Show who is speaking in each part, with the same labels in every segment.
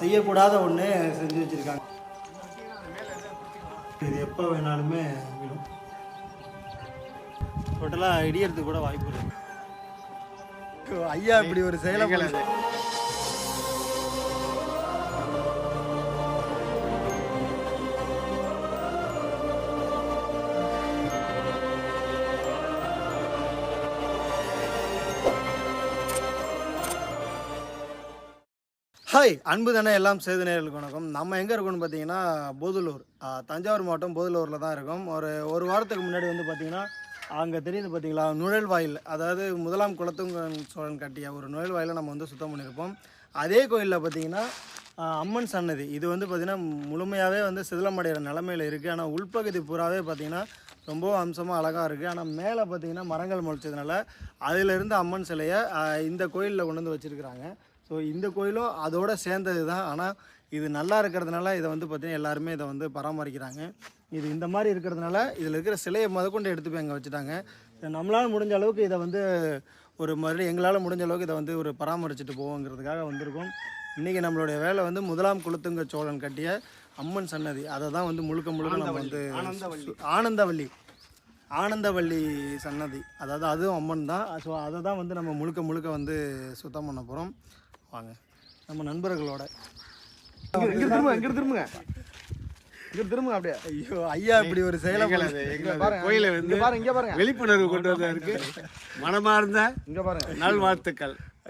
Speaker 1: செய்யக்கூடாத ஒன்று செஞ்சு வச்சுருக்காங்க இது எப்போ வேணாலுமே விடும் டோட்டலாக இடியறதுக்கு கூட வாய்ப்பு இருக்கு ஐயா இப்படி ஒரு செயலை ஹாய் அன்பு தானே எல்லாம் சேது நேர்களுக்கு வணக்கம் நம்ம எங்கே இருக்கோம்னு பார்த்தீங்கன்னா போதலூர் தஞ்சாவூர் மாவட்டம் போதலூரில் தான் இருக்கும் ஒரு ஒரு வாரத்துக்கு முன்னாடி வந்து பார்த்திங்கன்னா அங்கே தெரியுது பார்த்தீங்களா வாயில் அதாவது முதலாம் குளத்துங்கன் சோழன் கட்டிய ஒரு வாயிலை நம்ம வந்து சுத்தம் பண்ணியிருப்போம் அதே கோயிலில் பார்த்திங்கன்னா அம்மன் சன்னதி இது வந்து பார்த்திங்கன்னா முழுமையாகவே வந்து சிதிலமடைகிற நிலமையில் இருக்குது ஆனால் உள்பகுதி பூராவே பார்த்திங்கன்னா ரொம்ப அம்சமாக அழகாக இருக்குது ஆனால் மேலே பார்த்திங்கன்னா மரங்கள் முளைச்சதுனால அதிலிருந்து அம்மன் சிலையை இந்த கோயிலில் கொண்டு வந்து வச்சுருக்கிறாங்க ஸோ இந்த கோயிலும் அதோடு சேர்ந்தது தான் ஆனால் இது நல்லா இருக்கிறதுனால இதை வந்து பார்த்திங்கன்னா எல்லாருமே இதை வந்து பராமரிக்கிறாங்க இது இந்த மாதிரி இருக்கிறதுனால இதில் இருக்கிற சிலையை முதற்கொண்டு எடுத்து போய் அங்கே வச்சுட்டாங்க நம்மளால் முடிஞ்ச அளவுக்கு இதை வந்து ஒரு மறுபடியும் எங்களால் முடிஞ்ச அளவுக்கு இதை வந்து ஒரு பராமரிச்சுட்டு போவோங்கிறதுக்காக வந்திருக்கோம் இன்றைக்கி நம்மளுடைய வேலை வந்து முதலாம் குளத்துங்க சோழன் கட்டிய அம்மன் சன்னதி அதை தான் வந்து முழுக்க முழுக்க நம்ம வந்து ஆனந்தவள்ளி ஆனந்தவள்ளி சன்னதி அதாவது அதுவும் அம்மன் தான் ஸோ அதை தான் வந்து நம்ம முழுக்க முழுக்க வந்து சுத்தம் பண்ண போகிறோம் வாங்க நம்ம நண்பர்களோட அப்படியே ஐயோ ஐயா இப்படி ஒரு செயலை பாருங்க பாருங்க விழிப்புணர்வு கொண்டு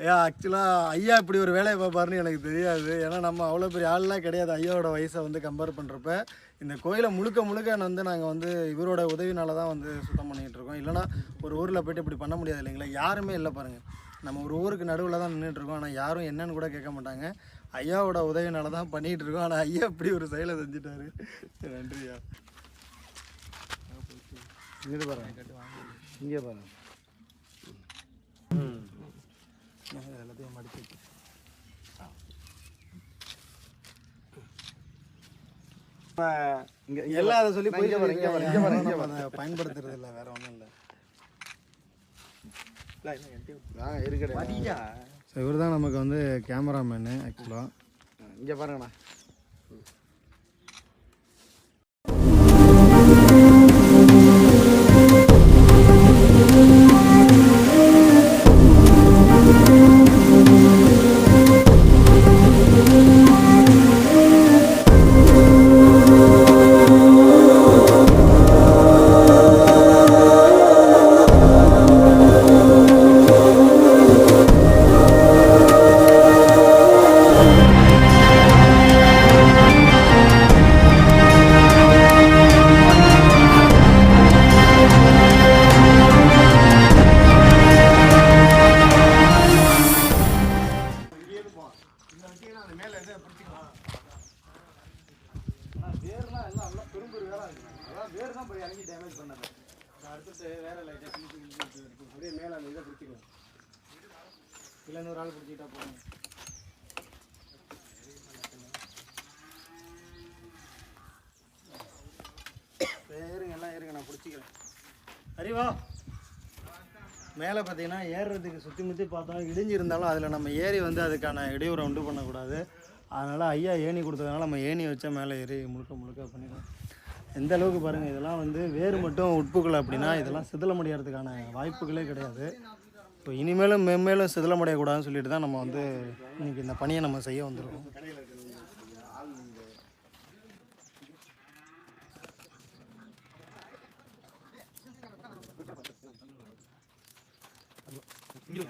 Speaker 1: ஐயா ஆக்சுவலாக ஐயா இப்படி ஒரு வேலையை எனக்கு தெரியாது ஏன்னா நம்ம அவ்வளோ பெரிய ஆள்லாம் கிடையாது ஐயாவோட வயசை வந்து கம்பேர் பண்ணுறப்ப இந்த கோயிலை முழுக்க முழுக்க வந்து நாங்கள் வந்து இவரோட உதவினாலதான் தான் வந்து சுத்தம் பண்ணிட்டு இருக்கோம் இல்லைன்னா ஒரு ஊரில் போயிட்டு இப்படி பண்ண முடியாது இல்லைங்களா யாருமே இல்லை பாருங்கள் நம்ம ஒரு ஊருக்கு நடுவில் தான் நின்றுட்டுருக்கோம் ஆனால் யாரும் என்னன்னு கூட கேட்க மாட்டாங்க ஐயாவோட உதவினால தான் பண்ணிகிட்டு இருக்கோம் ஆனால் ஐயா இப்படி ஒரு செயலை செஞ்சுட்டாரு நன்றியா இது பாருங்க இங்கே பாருங்க எல்லாத்தையும் மடிச்சு பயன்படுத்துறது இல்லை வேற ஒன்றும் இல்லை இவர் தான் நமக்கு வந்து கேமராமேனு ஆக்சுவலாக இங்கே பாருங்கண்ணா பிடிச்சிக்கிறேன் அறிவா மேலே பார்த்தீங்கன்னா ஏறுறதுக்கு சுற்றி முற்றி பார்த்தோம் இடிஞ்சிருந்தாலும் அதில் நம்ம ஏறி வந்து அதுக்கான இடையூறை உண்டு பண்ணக்கூடாது அதனால் ஐயா ஏணி கொடுத்ததுனால நம்ம ஏணி வச்சா மேலே ஏறி முழுக்க முழுக்க பண்ணிடலாம் எந்த அளவுக்கு பாருங்கள் இதெல்லாம் வந்து வேறு மட்டும் உட்புக்கலை அப்படின்னா இதெல்லாம் சிதிலமடைகிறதுக்கான வாய்ப்புகளே கிடையாது இப்போ இனிமேலும் மென்மேலும் சிதிலமடையக்கூடாதுன்னு சொல்லிட்டு தான் நம்ம வந்து இன்றைக்கி இந்த பணியை நம்ம செய்ய வந்திருக்கோம் 야, 야,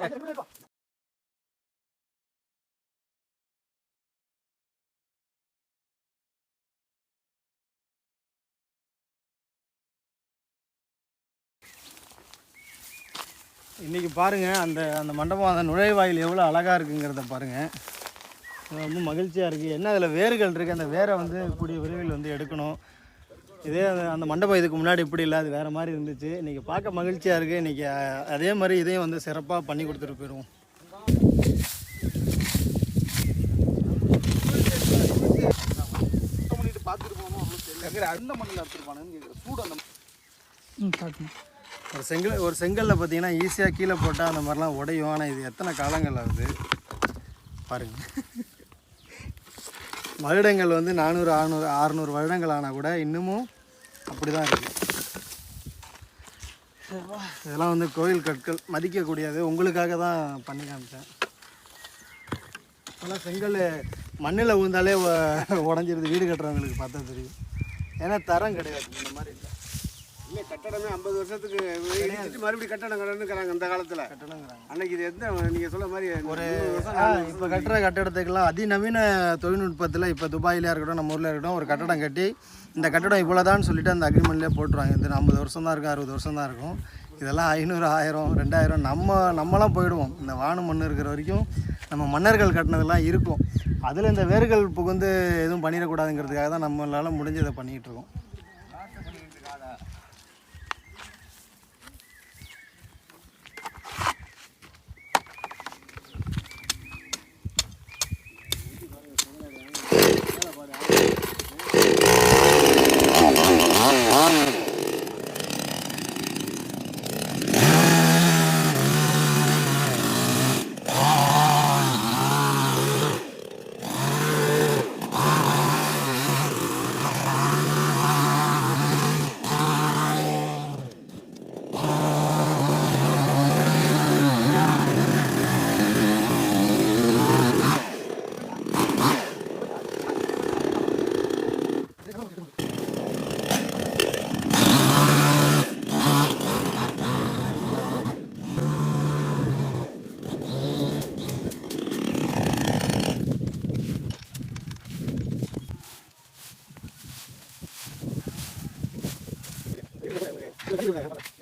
Speaker 1: 야, 야, 야, இன்றைக்கி பாருங்கள் அந்த அந்த மண்டபம் அந்த நுழைவாயில் எவ்வளோ அழகாக இருக்குங்கிறத பாருங்கள் ரொம்ப மகிழ்ச்சியாக இருக்குது என்ன அதில் வேர்கள் இருக்குது அந்த வேரை வந்து கூடிய விரைவில் வந்து எடுக்கணும் இதே அந்த அந்த மண்டபம் இதுக்கு முன்னாடி இப்படி இல்லை அது வேறு மாதிரி இருந்துச்சு இன்றைக்கி பார்க்க மகிழ்ச்சியாக இருக்குது இன்றைக்கி அதே மாதிரி இதையும் வந்து சிறப்பாக பண்ணி கொடுத்துட்டு போயிடுவோம் பார்த்துட்டு போகணும் அந்த மண்ணில் எடுத்துருப்பானுன்னு கேட்குறேன் சூடு அந்த ஒரு செங்கல் ஒரு செங்கலில் பார்த்தீங்கன்னா ஈஸியாக கீழே போட்டால் அந்த மாதிரிலாம் உடையும் ஆனால் இது எத்தனை காலங்கள் ஆகுது பாருங்கள் வருடங்கள் வந்து நானூறு அறுநூறு அறுநூறு வருடங்கள் ஆனால் கூட இன்னமும் அப்படி தான் இருக்குது இதெல்லாம் வந்து கோயில் கற்கள் மதிக்கக்கூடியது உங்களுக்காக தான் பண்ணி காமிச்சேன் ஆனால் செங்கல் மண்ணில் ஊந்தாலே உடஞ்சிருது வீடு கட்டுறவங்களுக்கு பார்த்தா தெரியும் ஏன்னா தரம் கிடையாது இந்த மாதிரி இல்லை இல்லை கட்டடமே ஐம்பது வருஷத்துக்கு இடிச்சிட்டு மறுபடியும் கட்டடம் கடனுங்கிறாங்க அந்த காலத்தில் கட்டடங்கிறாங்க அன்னைக்கு இது எந்த நீங்கள் சொல்ல மாதிரி ஒரு இப்போ கட்டுற கட்டடத்துக்கெல்லாம் அதிநவீன தொழில்நுட்பத்தில் இப்போ துபாயில் இருக்கட்டும் நம்ம ஊரில் இருக்கட்டும் ஒரு கட்டடம் கட்டி இந்த கட்டடம் இவ்வளோதான்னு சொல்லிட்டு அந்த அக்ரிமெண்ட்லேயே போட்டுருவாங்க இந்த ஐம்பது வருஷம் தான் இருக்கும் அறுபது வருஷம் தான் இருக்கும் இதெல்லாம் ஐநூறு ஆயிரம் ரெண்டாயிரம் நம்ம நம்மளாம் போயிடுவோம் இந்த வானம் மண் இருக்கிற வரைக்கும் நம்ம மன்னர்கள் கட்டினதெல்லாம் இருக்கும் அதில் இந்த வேர்கள் புகுந்து எதுவும் பண்ணிடக்கூடாதுங்கிறதுக்காக தான் நம்மளால் முடிஞ்சதை பண்ணிகிட்டு இருக்கோம் 哎，你来，来，来。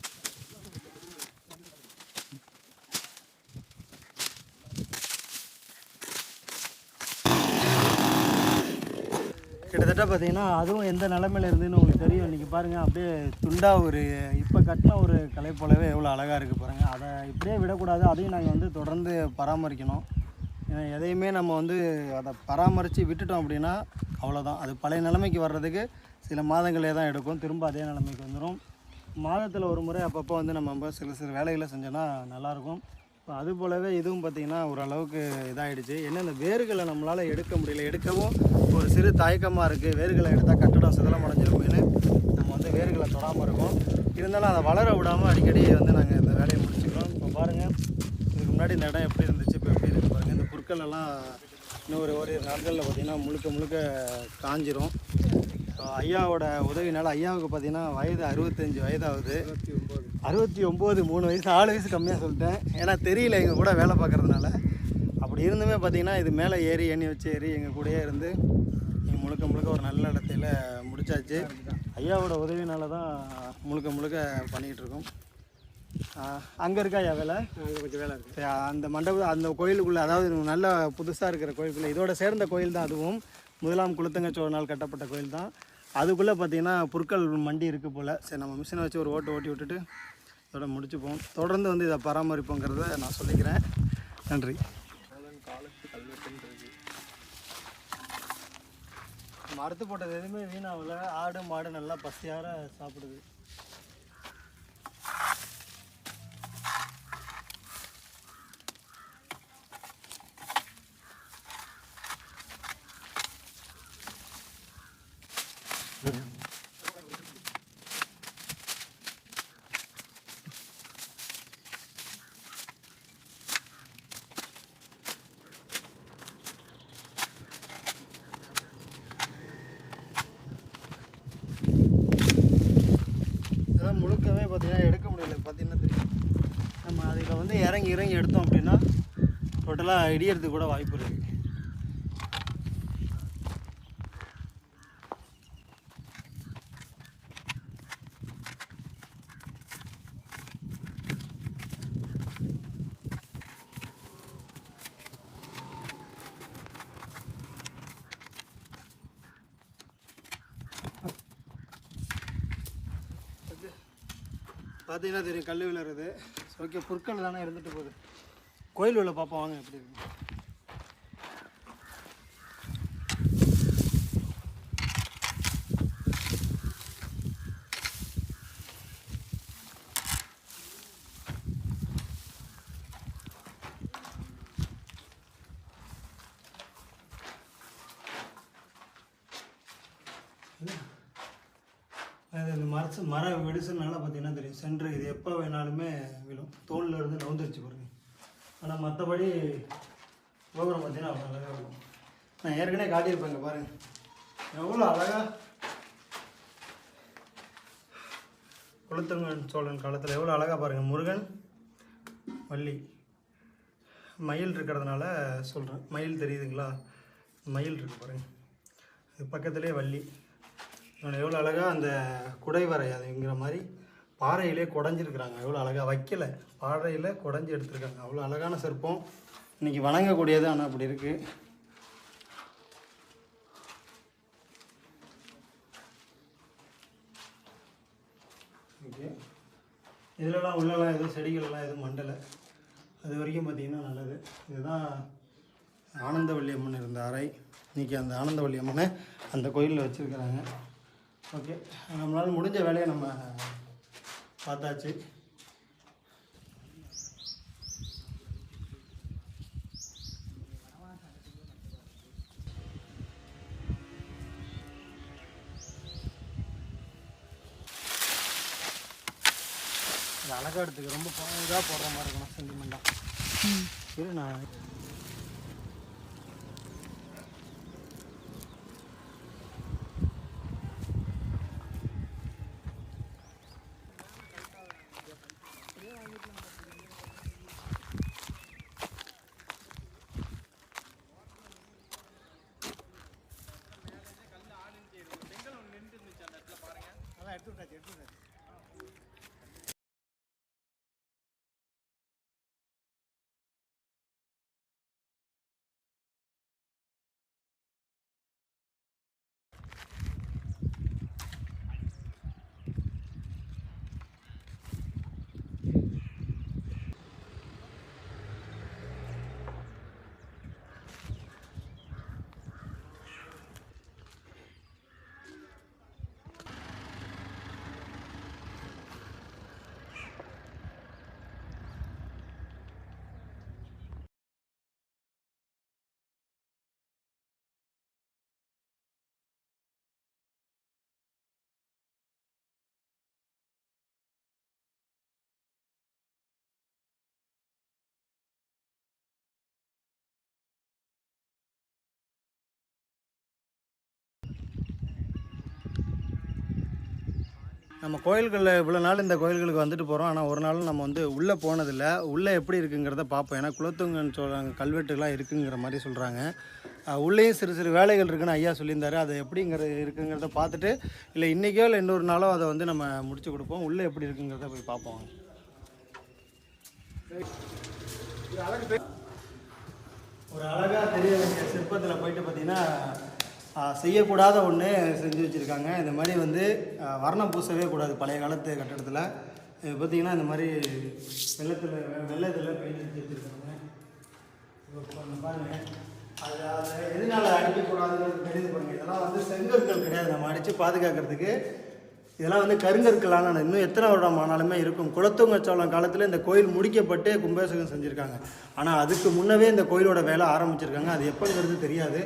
Speaker 1: கிட்டத்தட்ட பார்த்தீங்கன்னா அதுவும் எந்த நிலமையில இருந்துன்னு உங்களுக்கு தெரியும் இன்றைக்கி பாருங்கள் அப்படியே துண்டாக ஒரு இப்போ கட்டின ஒரு கலை போலவே எவ்வளோ அழகாக இருக்குது பாருங்கள் அதை இப்படியே விடக்கூடாது அதையும் நாங்கள் வந்து தொடர்ந்து பராமரிக்கணும் ஏன்னா எதையுமே நம்ம வந்து அதை பராமரித்து விட்டுட்டோம் அப்படின்னா அவ்வளோதான் அது பழைய நிலைமைக்கு வர்றதுக்கு சில மாதங்களே தான் எடுக்கும் திரும்ப அதே நிலைமைக்கு வந்துடும் மாதத்தில் ஒரு முறை அப்பப்போ வந்து நம்ம சில சில வேலைகளை செஞ்சோன்னா நல்லாயிருக்கும் இப்போ அது போலவே இதுவும் பார்த்திங்கன்னா ஓரளவுக்கு இதாகிடுச்சு என்ன இந்த வேர்களை நம்மளால் எடுக்க முடியல எடுக்கவும் ஒரு சிறு தயக்கமாக இருக்குது வேர்களை எடுத்தால் கட்டடம் சிதலம் அடைஞ்சிருக்குன்னு நம்ம வந்து வேர்களை தொடாமல் இருக்கோம் இருந்தாலும் அதை வளர விடாமல் அடிக்கடி வந்து நாங்கள் இந்த வேலையை முடிச்சுக்கிறோம் இப்போ பாருங்கள் இதுக்கு முன்னாடி இந்த இடம் எப்படி இருந்துச்சு இப்போ எப்படி இருக்குது பாருங்கள் இந்த புற்களெல்லாம் இன்னும் ஒரு ஒரு நாட்களில் பார்த்திங்கன்னா முழுக்க முழுக்க காஞ்சிரும் ஸோ ஐயாவோட உதவினால ஐயாவுக்கு பார்த்தீங்கன்னா வயது அறுபத்தஞ்சு வயதாகுது அறுபத்தி ஒம்பது மூணு வயசு நாலு வயசு கம்மியாக சொல்லிட்டேன் ஏன்னா தெரியல எங்கள் கூட வேலை பார்க்குறதுனால அப்படி இருந்துமே பார்த்தீங்கன்னா இது மேலே ஏறி எண்ணி வச்சு ஏறி எங்கள் கூடயே இருந்து நீங்கள் முழுக்க முழுக்க ஒரு நல்ல இடத்துல முடிச்சாச்சு ஐயாவோட உதவினால தான் முழுக்க முழுக்க பண்ணிகிட்ருக்கோம் அங்கே இருக்கா ஐயா வேலை அங்கே கொஞ்சம் வேலை இருக்குது அந்த மண்டபம் அந்த கோயிலுக்குள்ளே அதாவது நல்ல புதுசாக இருக்கிற கோயிலுக்குள்ளே இதோட சேர்ந்த கோயில் தான் அதுவும் முதலாம் குளுத்தங்க நாள் கட்டப்பட்ட கோயில் தான் அதுக்குள்ளே பார்த்திங்கன்னா புற்கள் மண்டி இருக்குது போல் சரி நம்ம மிஷினை வச்சு ஒரு ஓட்டை ஓட்டி விட்டுட்டு இதோட முடிச்சுப்போம் தொடர்ந்து வந்து இதை பராமரிப்போங்கிறத நான் சொல்லிக்கிறேன் நன்றி மரத்து போட்டது எதுவுமே வீணாகல ஆடு மாடு நல்லா பசியார சாப்பிடுது பார்த்தீங்கன்னா எடுக்க முடியல பார்த்தீங்கன்னா தெரியும் நம்ம அதில் வந்து இறங்கி இறங்கி எடுத்தோம் அப்படின்னா டோட்டலாக இடியறதுக்கு கூட வாய்ப்பு இருக்குது பார்த்தீங்கன்னா தெரியும் கல் விளையாடுறது ஓகே பொற்கள் தானே இருந்துட்டு போகுது கோயில் உள்ள பார்ப்போம் வாங்க எப்படி இருக்கு வெடிசல்னால பார்த்தீங்கன்னா தெரியும் சென்ட்ரு இது எப்போ வேணாலுமே விழும் தோலில் இருந்து நவுந்துருச்சு பாருங்க ஆனால் மற்றபடி கோபுரம் பார்த்தீங்கன்னா அவ்வளோ அழகாக இருக்கும் நான் ஏற்கனவே காட்டியிருப்பேங்க பாருங்க எவ்வளோ அழகாக குளுத்தங்கன் சோழன் காலத்தில் எவ்வளோ அழகாக பாருங்கள் முருகன் வள்ளி மயில் இருக்கிறதுனால சொல்கிறேன் மயில் தெரியுதுங்களா மயில் இருக்குது பாருங்கள் இது பக்கத்துலேயே வள்ளி எவ்வளோ அழகாக அந்த குடை வரையாதுங்கிற மாதிரி பாறையிலே குடஞ்சிருக்கிறாங்க எவ்வளோ அழகாக வைக்கலை பாறையில் குடஞ்சி எடுத்திருக்காங்க அவ்வளோ அழகான சிற்பம் இன்றைக்கி வணங்கக்கூடியது ஆனால் அப்படி இருக்குது இதுலலாம் இதிலலாம் உள்ளலாம் எதுவும் செடிகள்லாம் எதுவும் மண்டலை அது வரைக்கும் பார்த்திங்கன்னா நல்லது இதுதான் ஆனந்தவள்ளி அம்மன் இருந்த அறை இன்றைக்கி அந்த ஆனந்தவள்ளி அம்மனை அந்த கோயிலில் வச்சுருக்கிறாங்க ஓகே நம்மளால் முடிஞ்ச வேலையை நம்ம பார்த்தாச்சு அழகாக எடுத்துக்க ரொம்ப இதாக போடுற மாதிரி இருக்கணும் சென்டிமெண்ட்டாக சரி நான் நம்ம கோயில்களில் இவ்வளோ நாள் இந்த கோயில்களுக்கு வந்துட்டு போகிறோம் ஆனால் ஒரு நாளும் நம்ம வந்து உள்ளே போனதில்லை உள்ளே எப்படி இருக்குங்கிறத பார்ப்போம் ஏன்னா குளத்துங்கன்னு சொல்கிறாங்க கல்வெட்டுலாம் இருக்குங்கிற மாதிரி சொல்கிறாங்க உள்ளேயும் சிறு சிறு வேலைகள் இருக்குன்னு ஐயா சொல்லியிருந்தாரு அது எப்படிங்கிறது இருக்குங்கிறத பார்த்துட்டு இல்லை இன்றைக்கோ இல்லை இன்னொரு நாளோ அதை வந்து நம்ம முடிச்சு கொடுப்போம் உள்ளே எப்படி இருக்குங்கிறத போய் பார்ப்போம் ஒரு அழகாக தெரிய வேண்டிய சிற்பத்தில் போயிட்டு பார்த்தீங்கன்னா செய்யக்கூடாத ஒன்று செஞ்சு வச்சுருக்காங்க இந்த மாதிரி வந்து வர்ணம் பூசவே கூடாது பழைய காலத்து கட்டடத்தில் இது பார்த்திங்கன்னா இந்த மாதிரி வெள்ளத்தில் வெள்ளத்தில் பெயிண்ட் அடிச்சு வச்சுருக்காங்க அது அதை எதனால் அடிக்கக்கூடாதுன்னு தெரியுது பாருங்கள் இதெல்லாம் வந்து செங்கற்கள் கிடையாது நம்ம அடித்து பாதுகாக்கிறதுக்கு இதெல்லாம் வந்து கருங்கற்களான இன்னும் எத்தனை வருடம் ஆனாலுமே இருக்கும் குளத்துங்க சோழம் காலத்தில் இந்த கோயில் முடிக்கப்பட்டு கும்பாபிஷேகம் செஞ்சுருக்காங்க ஆனால் அதுக்கு முன்னவே இந்த கோயிலோட வேலை ஆரம்பிச்சிருக்காங்க அது எப்படிங்கிறது தெரியாது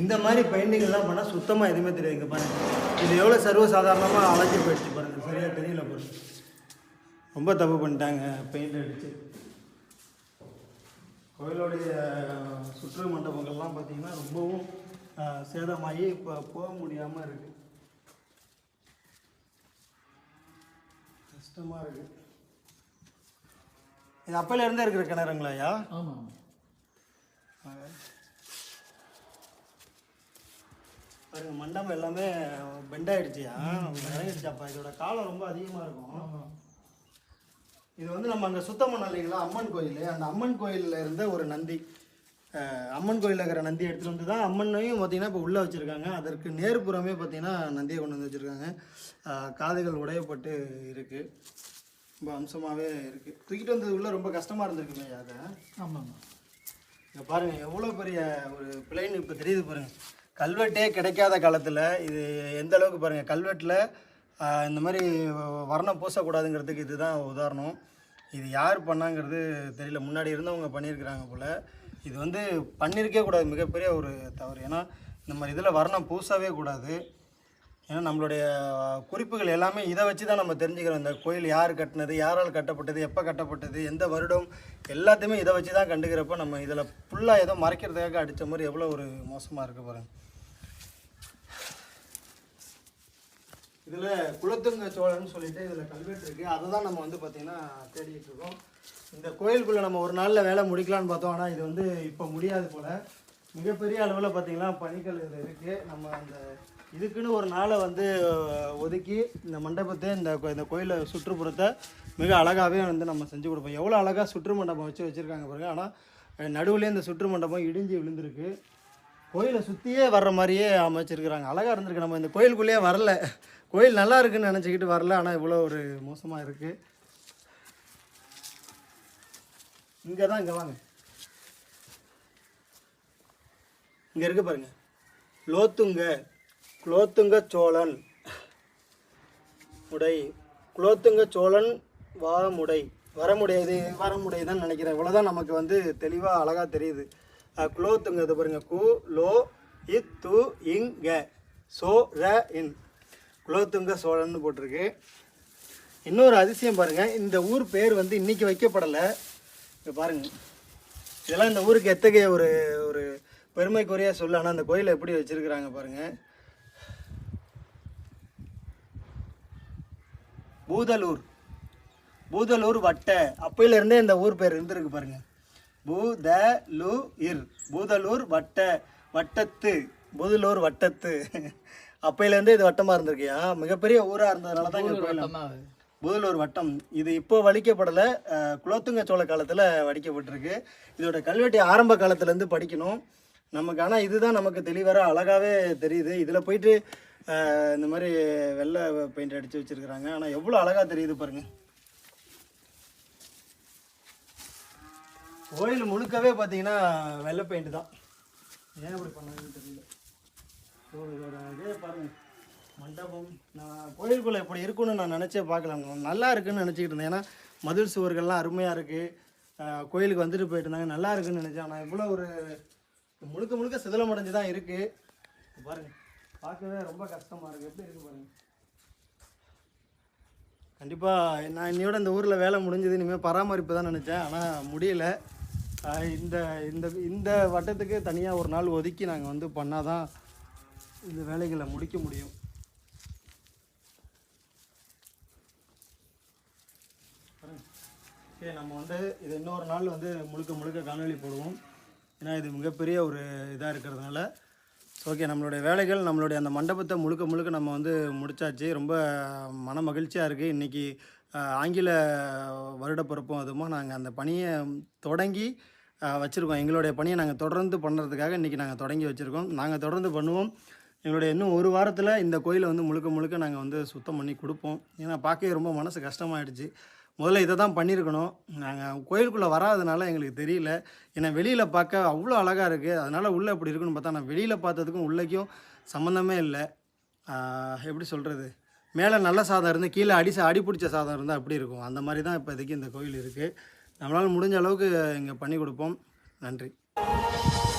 Speaker 1: இந்த மாதிரி பெயிண்டிங்லாம் பண்ணால் சுத்தமாக எதுவுமே தெரியாதுங்க பாருங்கள் இது எவ்வளோ சர்வசாதாரணமாக அழைச்சி போயிடுச்சு பாருங்கள் சரியாக தெரியல பொருள் ரொம்ப தப்பு பண்ணிட்டாங்க பெயிண்ட் அடித்து கோயிலுடைய சுற்று மண்டபங்கள்லாம் பார்த்திங்கன்னா ரொம்பவும் சேதமாகி இப்போ போக முடியாமல் இருக்குது கஷ்டமாக இருக்குது இது அப்போலேருந்தே இருக்கிற கிணறுங்களா ஐயா ஆமாம் பாருங்க மண்டபம் எல்லாமே பெண்டாயிடுச்சியா இறங்கிடுச்சாப்பா இதோட காலம் ரொம்ப அதிகமாக இருக்கும் இது வந்து நம்ம அங்கே சுத்தம் பண்ணலைங்களா அம்மன் கோயில் அந்த அம்மன் கோயிலில் இருந்த ஒரு நந்தி அம்மன் கோயிலில் இருக்கிற நந்தியை எடுத்துகிட்டு வந்து தான் அம்மனையும் பார்த்திங்கன்னா இப்போ உள்ளே வச்சுருக்காங்க அதற்கு நேர்புறமே பார்த்திங்கன்னா நந்தியை கொண்டு வந்து வச்சுருக்காங்க காதுகள் உடையப்பட்டு இருக்குது ரொம்ப அம்சமாகவே இருக்குது தூக்கிட்டு வந்தது உள்ளே ரொம்ப கஷ்டமாக இருந்திருக்குமே அதை ஆமாம் இங்கே பாருங்கள் எவ்வளோ பெரிய ஒரு பிளைன் இப்போ தெரியுது பாருங்கள் கல்வெட்டே கிடைக்காத காலத்தில் இது எந்த அளவுக்கு பாருங்கள் கல்வெட்டில் இந்த மாதிரி வர்ணம் பூசக்கூடாதுங்கிறதுக்கு இதுதான் உதாரணம் இது யார் பண்ணாங்கிறது தெரியல முன்னாடி இருந்தவங்க பண்ணியிருக்கிறாங்க போல் இது வந்து பண்ணியிருக்கே கூடாது மிகப்பெரிய ஒரு தவறு ஏன்னா இந்த மாதிரி இதில் வர்ணம் பூசாவே கூடாது ஏன்னா நம்மளுடைய குறிப்புகள் எல்லாமே இதை வச்சு தான் நம்ம தெரிஞ்சுக்கிறோம் இந்த கோயில் யார் கட்டினது யாரால் கட்டப்பட்டது எப்போ கட்டப்பட்டது எந்த வருடம் எல்லாத்தையுமே இதை வச்சு தான் கண்டுக்கிறப்போ நம்ம இதில் ஃபுல்லாக ஏதோ மறைக்கிறதுக்காக அடித்த மாதிரி எவ்வளோ ஒரு மோசமாக இருக்க பாருங்கள் இதில் குலத்துங்க சோழன் சொல்லிட்டு இதில் கல்வெட்டு இருக்குது அதை தான் நம்ம வந்து பார்த்திங்கன்னா தேடிட்டு இருக்கோம் இந்த கோயிலுக்குள்ளே நம்ம ஒரு நாளில் வேலை முடிக்கலான்னு பார்த்தோம் ஆனால் இது வந்து இப்போ முடியாது போல் மிகப்பெரிய அளவில் பார்த்திங்கன்னா பணிகள் இதில் இருக்குது நம்ம அந்த இதுக்குன்னு ஒரு நாளை வந்து ஒதுக்கி இந்த மண்டபத்தை இந்த இந்த கோயிலை சுற்றுப்புறத்தை மிக அழகாகவே வந்து நம்ம செஞ்சு கொடுப்போம் எவ்வளோ அழகாக சுற்று மண்டபம் வச்சு வச்சுருக்காங்க பாருங்கள் ஆனால் நடுவுலேயே இந்த சுற்று மண்டபம் இடிஞ்சு விழுந்திருக்கு கோயிலை சுற்றியே வர்ற மாதிரியே அமைச்சிருக்கிறாங்க அழகாக இருந்திருக்கு நம்ம இந்த கோயிலுக்குள்ளேயே வரல கோயில் நல்லா இருக்குன்னு நினச்சிக்கிட்டு வரல ஆனால் இவ்வளோ ஒரு மோசமாக இருக்குது இங்கே தான் இங்கே வாங்க இங்கே இருக்கு பாருங்க குலோத்துங்க குலோத்துங்க சோழன் உடை குலோத்துங்க சோழன் வாமுடை முடியாது வர முடியாதுன்னு நினைக்கிறேன் இவ்வளோதான் நமக்கு வந்து தெளிவாக அழகாக தெரியுது குலோத்துங்க இது பாருங்க கு லோ இ து இங்க சோ ர இன் குலோத்துங்க சோழன்னு போட்டிருக்கு இன்னொரு அதிசயம் பாருங்கள் இந்த ஊர் பேர் வந்து இன்றைக்கி வைக்கப்படலை இப்போ பாருங்கள் இதெல்லாம் இந்த ஊருக்கு எத்தகைய ஒரு ஒரு பெருமைக்குரிய சொல்ல ஆனால் அந்த கோயிலை எப்படி வச்சிருக்கிறாங்க பாருங்கள் பூதலூர் பூதலூர் வட்டை இருந்தே இந்த ஊர் பேர் இருந்திருக்கு பாருங்கள் பூதலூர் பூதலூர் வட்ட வட்டத்து பூதலூர் வட்டத்து அப்பையிலேருந்து இது வட்டமாக இருந்திருக்கியா மிகப்பெரிய ஊராக இருந்ததுனால தான் இங்கே புதலூர் வட்டம் இது இப்போ வலிக்கப்படலை குலோத்துங்க சோழ காலத்தில் வடிக்கப்பட்டிருக்கு இதோட கல்வெட்டி ஆரம்ப காலத்துலேருந்து படிக்கணும் நமக்கு ஆனால் இதுதான் நமக்கு தெளிவர அழகாகவே தெரியுது இதில் போயிட்டு இந்த மாதிரி வெள்ளை பெயிண்ட் அடித்து வச்சுருக்குறாங்க ஆனால் எவ்வளோ அழகாக தெரியுது பாருங்கள் கோயில் முழுக்கவே பார்த்தீங்கன்னா வெள்ளை பெயிண்ட் தான் ஏன் அப்படி பண்ணாங்கன்னு தெரியல பாருங்கள் மண்டபம் நான் கோயிலுக்குள்ளே எப்படி இருக்குன்னு நான் நினச்சே பார்க்கலாம் நல்லா இருக்குன்னு நினச்சிக்கிட்டு இருந்தேன் ஏன்னா மதில் சுவர்கள்லாம் அருமையாக இருக்குது கோயிலுக்கு வந்துட்டு போயிட்டு இருந்தாங்க நல்லா இருக்குன்னு நினச்சேன் ஆனால் இவ்வளோ ஒரு முழுக்க முழுக்க சிதலம் அடைஞ்சு தான் இருக்குது பாருங்கள் பார்க்கவே ரொம்ப கஷ்டமாக இருக்குது எப்படி இருக்குது பாருங்கள் கண்டிப்பாக நான் இன்னையோட இந்த ஊரில் வேலை முடிஞ்சது இனிமேல் பராமரிப்பு தான் நினச்சேன் ஆனால் முடியல இந்த இந்த இந்த வட்டத்துக்கு தனியாக ஒரு நாள் ஒதுக்கி நாங்கள் வந்து பண்ணால் தான் இந்த வேலைகளை முடிக்க முடியும் ஓகே நம்ம வந்து இது இன்னொரு நாள் வந்து முழுக்க முழுக்க காணொலி போடுவோம் ஏன்னா இது மிகப்பெரிய ஒரு இதாக இருக்கிறதுனால ஓகே நம்மளுடைய வேலைகள் நம்மளுடைய அந்த மண்டபத்தை முழுக்க முழுக்க நம்ம வந்து முடித்தாச்சு ரொம்ப மன மகிழ்ச்சியாக இருக்குது இன்றைக்கி ஆங்கில வருடப்பிறப்பும் அதுமோ நாங்கள் அந்த பணியை தொடங்கி வச்சுருக்கோம் எங்களுடைய பணியை நாங்கள் தொடர்ந்து பண்ணுறதுக்காக இன்றைக்கி நாங்கள் தொடங்கி வச்சுருக்கோம் நாங்கள் தொடர்ந்து பண்ணுவோம் எங்களுடைய இன்னும் ஒரு வாரத்தில் இந்த கோயிலை வந்து முழுக்க முழுக்க நாங்கள் வந்து சுத்தம் பண்ணி கொடுப்போம் ஏன்னா பார்க்கவே ரொம்ப மனசு கஷ்டமாயிடுச்சு முதல்ல இதை தான் பண்ணியிருக்கணும் நாங்கள் கோயிலுக்குள்ளே வராதனால எங்களுக்கு தெரியல ஏன்னா வெளியில் பார்க்க அவ்வளோ அழகாக இருக்குது அதனால் உள்ளே அப்படி இருக்குன்னு பார்த்தா நான் வெளியில் பார்த்ததுக்கும் உள்ளேக்கும் சம்மந்தமே இல்லை எப்படி சொல்கிறது மேலே நல்ல சாதம் இருந்து கீழே அடி அடி பிடிச்ச சாதம் இருந்தால் அப்படி இருக்கும் அந்த மாதிரி தான் இப்போதைக்கு இந்த கோயில் இருக்குது நம்மளால் முடிஞ்ச அளவுக்கு இங்கே பண்ணி கொடுப்போம் நன்றி